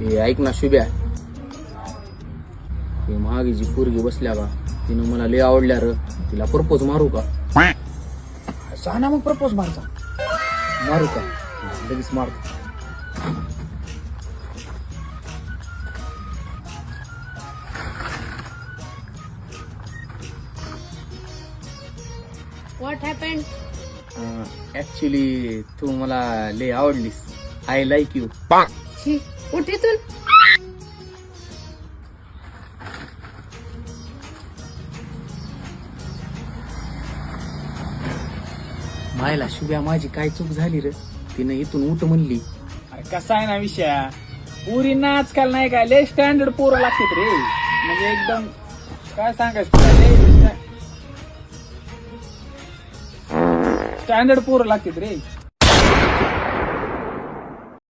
ए ऐक ना शुभ्या. हे महागी जी पोरगी बसल्या का तिनं मला लय आवडल्या र. तिला प्रपोज मारू का? जा ना मग प्रपोज मारचा मारू का? लगेच मारतो व्हॉट हॅपन ऍक्च्युली तू मला लय आवडलीस. आय लाईक यू छी उठ इथून मायला शुभ्या माझी काय चूक झाली रे? तिनं इथून उठ म्हणली. अरे कसा आहे ना विषय? पुरींना आजकाल नाही काय लय स्टँडर्ड पोरं लागतात रे. म्हणजे एकदम काय सांगायचं स्टँडर्ड पोरं लागतात रे.